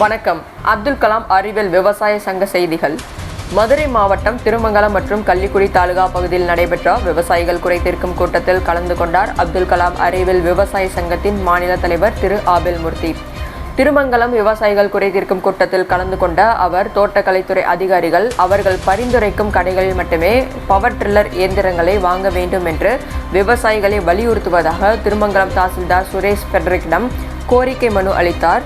வணக்கம். அப்துல் கலாம் அறிவியல் விவசாய சங்க செய்திகள். மதுரை மாவட்டம் திருமங்கலம் மற்றும் கள்ளிக்குடி தாலுகா பகுதியில் நடைபெற்ற விவசாயிகள் குறை தீர்க்கும் கூட்டத்தில் கலந்து கொண்டார் அப்துல் கலாம் அறிவியல் விவசாய சங்கத்தின் மாநில தலைவர் திரு ஆபில் மூர்த்தி திருமங்கலம் விவசாயிகள் குறை தீர்க்கும் கூட்டத்தில் கலந்து கொண்ட அவர் தோட்டக்கலைத்துறை அதிகாரிகள் அவர்கள் பரிந்துரைக்கும் கடைகளில் மட்டுமே பவர் ட்ரில்லர் இயந்திரங்களை வாங்க வேண்டும் என்று விவசாயிகளை வலியுறுத்துவதாக திருமங்கலம் தாசில்தார் சுரேஷ் பெட்ரிக்கிடம் கோரிக்கை மனு அளித்தார்.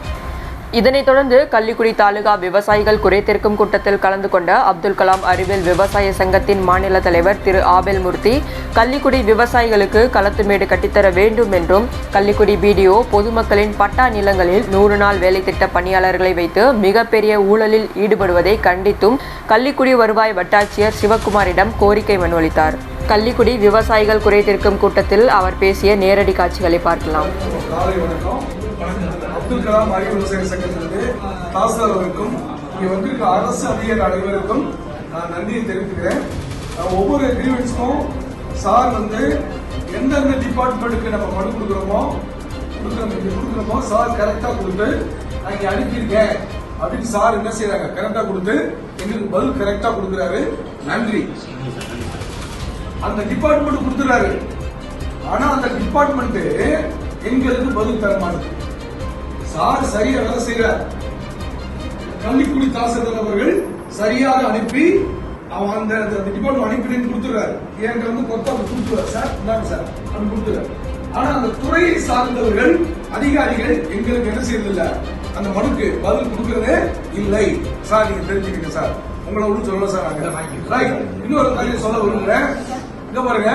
இதனைத் தொடர்ந்து கள்ளிக்குடி தாலுகா விவசாயிகள் குறைத்திருக்கும் கூட்டத்தில் கலந்து கொண்ட அப்துல் கலாம் அறிவியல் விவசாய சங்கத்தின் மாநில தலைவர் திரு ஆபேல் மூர்த்தி கள்ளிக்குடி விவசாயிகளுக்கு களத்துமேடு கட்டித்தர வேண்டும் என்றும் கள்ளிக்குடி பிடிஓ பொதுமக்களின் பட்டா நிலங்களில் நூறு நாள் வேலை திட்ட பணியாளர்களை வைத்து மிகப்பெரிய ஊழலில் ஈடுபடுவதை கண்டித்தும் கள்ளிக்குடி வருவாய் வட்டாட்சியர் சிவக்குமாரிடம் கோரிக்கை மனு அளித்தார். கள்ளிக்குடி விவசாயிகள் குறைத்திருக்கும் கூட்டத்தில் அவர் பேசிய நேரடி காட்சிகளை பார்க்கலாம். அப்துல் கலாம் அறிவு விவசாய சங்கத்திலிருந்து. தாசர் அவருக்கும் இங்கே வந்திருக்க அரசு அதிகாரி அனைவருக்கும் நான் நன்றியை தெரிவிக்கிறேன் ஒவ்வொரு கிரீவன்ஸ்க்கும் சார் வந்து எந்தெந்த டிபார்ட்மெண்ட்டுக்கு நம்ம மனு கொடுக்குறோமோ கொடுக்குறோம் கொடுக்குறோமோ சார் கரெக்டாக கொடுத்து நான் இங்கே அனுப்பியிருக்கேன். அப்படின்னு சார் என்ன செய்யறாங்க கரெக்டாக கொடுத்து எங்களுக்கு பதில் கரெக்டாக கொடுக்குறாரு. நன்றி. அந்த டிபார்ட்மெண்ட் கொடுத்துறாரு. ஆனா அந்த டிபார்ட்மெண்ட்டு எங்களுக்கு பதில் தர மாட்டேங்குது. சார் சரியா வேலை செய்யறார் கள்ளிக்குடி தாசில்தார் அவர்கள் சரியாக அனுப்பி அவன் அந்த அந்த டிபார்ட்மெண்ட் அனுப்பினு கொடுத்துருவாரு என்கிட்ட வந்து கொத்தா கொடுத்துருவார் சார்? இந்தாங்க சார். அப்படி கொடுத்துறாரு ஆனா அந்த துறையை சார்ந்தவர்கள் அதிகாரிகள் எங்களுக்கு என்ன செய்யறதில்ல. அந்த மனுக்கு பதில் கொடுக்கறதே இல்லை. சார் நீங்க தெரிஞ்சுக்கங்க சார். உங்களை ஒன்றும் சொல்லல சார் நாங்க இன்னொரு காரியம் சொல்ல விரும்புறேன் இங்க பாருங்க.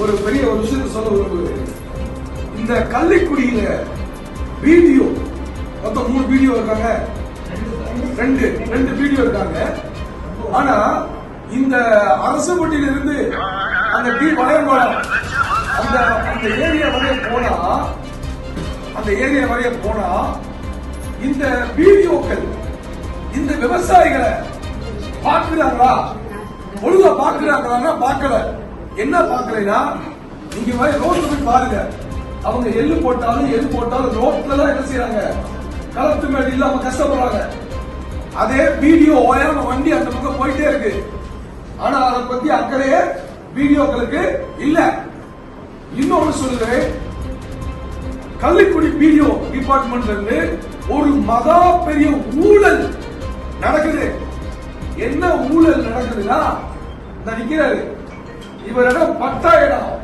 ஒரு பெரிய ஒரு விஷயத்தை சொல்ல விரும்புகிறேன். இந்த கள்ளிக்குடியில வீடியோ. மொத்தம் மூணு வீடியோ இருக்காங்க. ரெண்டு ரெண்டு வீடியோ இருக்காங்க. ஆனா இந்த அரசு பட்டியில இருந்து அந்த டி வளையங்கோடம் அந்த அந்த ஏரியா வரைய போனா அந்த ஏரியா வரைய போனா இந்த வீடியோக்கள் இந்த விவசாயிகளை பார்க்கிறாங்களா? பொழுத பார்க்கிறாங்களா பார்க்கல. என்ன பார்க்கலைன்னா நீங்க போய் ரோட்ல போய் பாருங்க. அவங்க எள்ளு போட்டாலும் எள்ளு போட்டாலும் ரோட்ல தான் என்ன செய்யறாங்க களத்து மேடு இல்லாம கஷ்டப்படுறாங்க. அதே வீடியோ ஓயாம வண்டி அந்த பக்கம் போயிட்டே இருக்கு. ஆனா அதை பத்தி அக்கறையே வீடியோக்களுக்கு இல்ல. இன்னொன்னு சொல்லுறேன் கள்ளிக்குடி பிடிஓ டிபார்ட்மெண்ட்ல இருந்து ஒரு மகா பெரிய ஊழல் நடக்குது. என்ன ஊழல் நடக்குதுன்னா நான் நிக்கிறாரு. இவரிடம் பத்தாயிரம் இடம்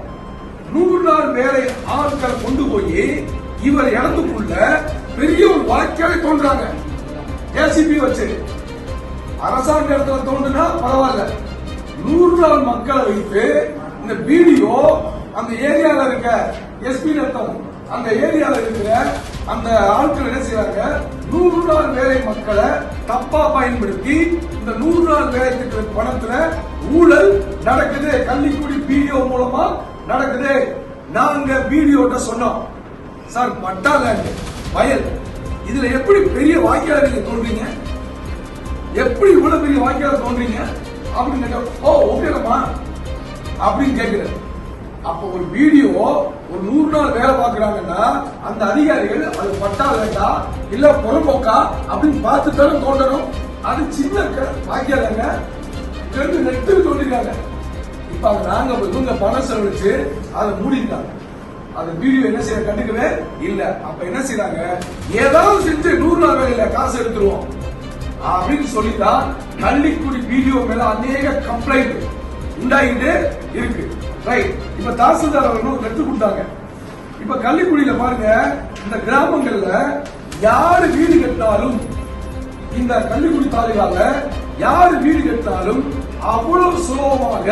நூறு நாள் வேலை ஆட்கள் கொண்டு போய் இவர் இடத்துக்குள்ள பெரிய ஒரு வாய்க்காலை தோன்றாங்க. ஏசிபி வச்சு. அரசாங்க இடத்துல தோன்றுனா பரவாயில்ல. நூறு நாள் மக்களை வைத்து இந்த வீடியோ அந்த ஏரியால இருக்க எஸ்பி நடத்தம் அந்த ஏரியால இருக்கிற அந்த ஆட்கள் என்ன செய்யறாங்க நூறு நாள் வேலை மக்களை தப்பா பயன்படுத்தி இந்த நூறு நாள் வேலை திட்ட பணத்துல ஊழல் நடக்குது கள்ளிக்குடி வீடியோ மூலமா நடக்குது. நாங்க வீடியோட்ட சொன்னோம். சார் பட்டா லேண்ட் வயல். இதுல எப்படி பெரிய வாக்கியாளர் நீங்க தோன்றீங்க? எப்படி இவ்வளவு பெரிய வாக்கியாளர் தோன்றீங்க? அப்படின்னு கேட்டா ஓ ஓகேமா அப்படின்னு கேக்குறாரு அப்ப ஒரு வீடியோ ஒரு நூறு நாள் வேலை பார்க்கறாங்கன்னா அந்த அதிகாரிகள் அது பட்டா வேண்டா இல்ல புறம்போக்கா? அப்படின்னு பார்த்து தோன்றணும். அது சின்ன வாக்கியாளங்க வாய்க்காலங்க ரெண்டு நெட்டு தோண்டிருக்காங்க இப்ப அதை நாங்க இவங்க பணம் செலவழிச்சு அதை மூடிட்டாங்க அந்த வீடியோ என்ன செய்ய கண்டுக்கவே இல்ல. அப்ப என்ன செய்யறாங்க ஏதாவது செஞ்சு நூறு நாள் வேலையில காசு எடுத்துருவோம். அப்படின்னு சொல்லிதான் கள்ளிக்குடி வீடியோ மேல அநேக கம்ப்ளைண்ட் உண்டாகிட்டு இருக்கு. ரைட் இப்ப தாசில்தார் அவர்களும் ஒரு கத்து கொடுத்தாங்க. இப்ப கள்ளிக்குடியில பாருங்க இந்த கிராமங்கள்ல யாரு வீடு கட்டினாலும் இந்த கள்ளிக்குடி தாலுகால யாரு வீடு கட்டினாலும் அவ்வளவு சுலபமாக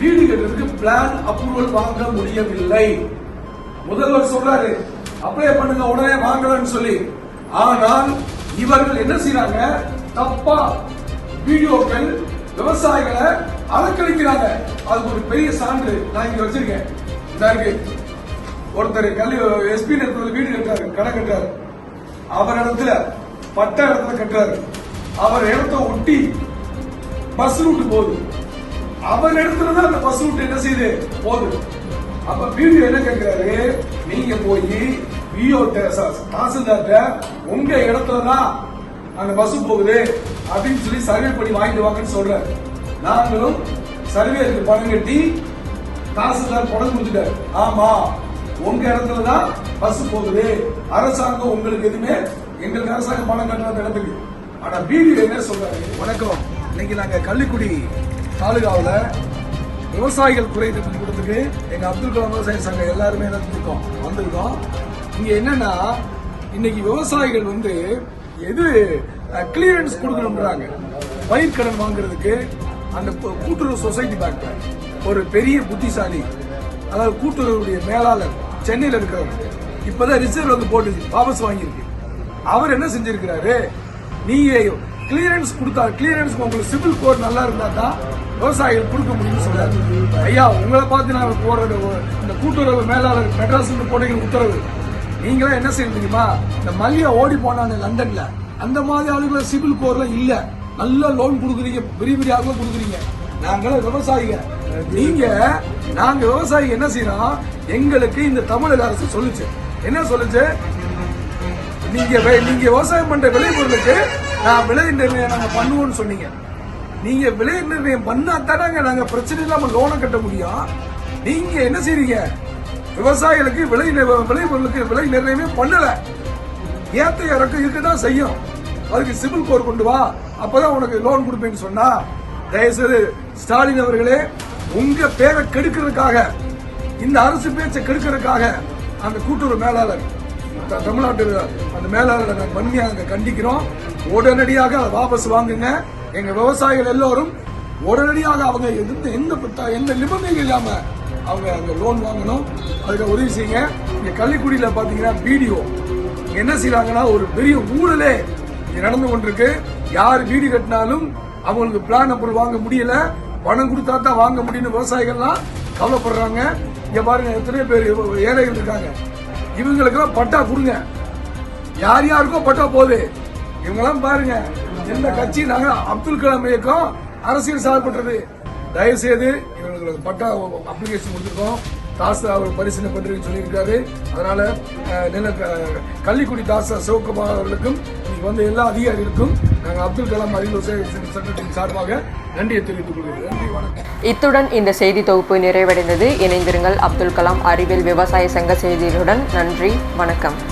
வீடு கட்டுறதுக்கு பிளான் அப்ரூவல் வாங்க முடியவில்லை. முதல்வர் சொல்றாரு அப்ளை பண்ணுங்க உடனே வாங்கலன்னு சொல்லி. ஆனால் இவர்கள் என்ன செய்யறாங்க தப்பா வீடியோக்கள் விவசாயிகளை அலக்கழிக்கிறாங்க. அதுக்கு ஒரு பெரிய சான்று. நான் இங்க வச்சிருக்கேன். இருக்கு. ஒருத்தர் கல்வி எஸ்பி நேரத்தில் வீடு கட்டுறாரு கடை கட்டுறாரு. அவர் இடத்துல பட்ட இடத்துல கட்டுறாரு. அவர் இடத்த ஒட்டி பஸ் ரூட் போகுது. அவர் இடத்துல தான் அந்த பஸ் ரூட் என்ன செய்யுது? போகுது. அப்ப வீடியோ என்ன கேட்கிறாரு? நீங்க போய் பிஓ தாசில்தார்ட்ட உங்க இடத்துல தான் அந்த பஸ் போகுது அப்படின்னு சொல்லி சர்வே பண்ணி வாங்கிட்டு வாங்கன்னு சொல்றாரு. நாங்களும் சர்வேருக்கு பணம் கட்டி தாசில்தார் பணம் கொடுத்துட்டாரு. ஆமா உங்க இடத்துல தான் பஸ் போகுது. அரசாங்கம் உங்களுக்கு எதுவுமே எங்களுக்கு அரசாங்கம் பணம் கட்டுறது இடத்துக்கு. ஆனா பிடிஓ என்ன சொல்றாரு? இன்னைக்கு நாங்க கள்ளிக்குடி தாலுகாவில் விவசாயிகள் குறை திட்டம் கூட்டத்துக்கு எங்க அப்துல் கலாம் விவசாய சங்கம் எல்லாருமே இருக்கோம் வந்திருக்கோம். இங்க என்னன்னா இன்னைக்கு விவசாயிகள் வந்து எது கிளியரன்ஸ் கொடுக்கணும்ன்றாங்க. கடன் வாங்குறதுக்கு அந்த கூட்டுறவு சொசைட்டி பேங்க்ல ஒரு பெரிய புத்திசாலி அதாவது கூட்டுறவுடைய மேலாளர் சென்னையில் இருக்கிறவர் இப்போதான் ரிசர்வ் வந்து போட்டு வாபஸ் வாங்கியிருக்கு. அவர் என்ன செஞ்சிருக்கிறாரு? நீங்க கிளியரன்ஸ் கொடுத்தா கிளியரன்ஸ் உங்களுக்கு சிவில் கோர் நல்லா இருந்தால் தான் விவசாயிகள் கொடுக்க முடியும்னு சொல்றாரு. ஐயா உங்களை பார்த்து நான் போடுறது இந்த கூட்டுறவு மேலாளர் மெட்ராஸ் போட்டீங்க உத்தரவு நீங்களே என்ன செய்ய தெரியுமா இந்த மல்லியை ஓடி போனாங்க லண்டன்ல. அந்த மாதிரி ஆளுகளை சிவில் கோர்ல இல்ல. நல்ல லோன் கொடுக்குறீங்க பெரிய பெரிய ஆளுங்க கொடுக்குறீங்க. நாங்களே விவசாயிங்க. நீங்க நாங்க விவசாயிங்க என்ன செய்யறோம்? எங்களுக்கு இந்த தமிழக அரசு சொல்லுச்சு. என்ன சொல்லுச்சு? நீங்க நீங்க விவசாயம் பண்ற விளைபொருளுக்கு நான் விலை நிர்ணயம் நாங்க பண்ணுவோம்னு சொன்னீங்க. நீங்க விலை நிர்ணயம் பண்ணா தானங்க நாங்க பிரச்சனை இல்லாம லோனை கட்ட முடியும். நீங்க என்ன செய்றீங்க? விவசாயிகளுக்கு விலை நி- பொருளுக்கு விலை நிர்ணயமே பண்ணல. ஏத்த இறக்கம் இருக்குதான் செய்யும். அதுக்கு சிவில் கோர் கொண்டு வா அப்பதான் உனக்கு லோன் கொடுப்பேன்னு சொன்னா தயவுசெய்து ஸ்டாலின் அவர்களே உங்க பேரை கெடுக்கிறதுக்காக இந்த அரசு பேச்சை கெடுக்கிறதுக்காக அந்த கூட்டுறவு மேலாளர் தமிழ்நாட்டு அந்த மேலாளரை நாங்கள் வன்மையாக நாங்கள் கண்டிக்கிறோம். உடனடியாக அதை வாபஸ் வாங்குங்க. எங்கள் விவசாயிகள் எல்லோரும் உடனடியாக அவங்க எந்த எந்த எந்த நிபந்தனையும் இல்லாமல் அவங்க அந்த லோன் வாங்கணும். அதுக்கு உதவி செய்யுங்க. இங்கே கள்ளிக்குடியில் பார்த்தீங்கன்னா பிடிஓ என்ன செய்கிறாங்கன்னா ஒரு பெரிய ஊழலே நடந்து கொண்டிருக்கு. யார் வீடு கட்டினாலும் அவங்களுக்கு பிளான் அப்புறம் வாங்க முடியல. பணம் கொடுத்தா தான் வாங்க முடியும்னு விவசாயிகள்லாம் கவலைப்படுறாங்க. இங்கே பாருங்க எத்தனை பேர் ஏழைகள் இருக்காங்க. இவங்களுக்கெல்லாம் பட்டா கொடுங்க. யார் யாருக்கோ பட்டா போகுது. இவங்கெல்லாம் பாருங்க எந்த கட்சி நாங்கள் அப்துல் கலாம் இயக்கம் அரசியல் சார்பற்றது. தயவு செய்து இவங்களுக்கு பட்டா அப்ளிகேஷன் கொடுத்துருக்கோம். தாசா அவர் பரிசீலனை பண்றேன்னு சொல்லியிருக்காரு. அதனால நில கள்ளிக்குடி தாசா சிவகுமார் அவர்களுக்கும் வந்த எல்லா அதிகாரிகளுக்கும் நாங்கள் அப்துல் கலாம் அறிவு சட்டத்தின் சார்பாக நன்றியை தெரிவித்துக் கொள்கிறோம் நன்றி வணக்கம். இத்துடன் இந்த செய்தி தொகுப்பு நிறைவடைந்தது. இணைந்திருங்கள் அப்துல் கலாம் அறிவியல் விவசாய சங்க செய்திகளுடன். நன்றி வணக்கம்.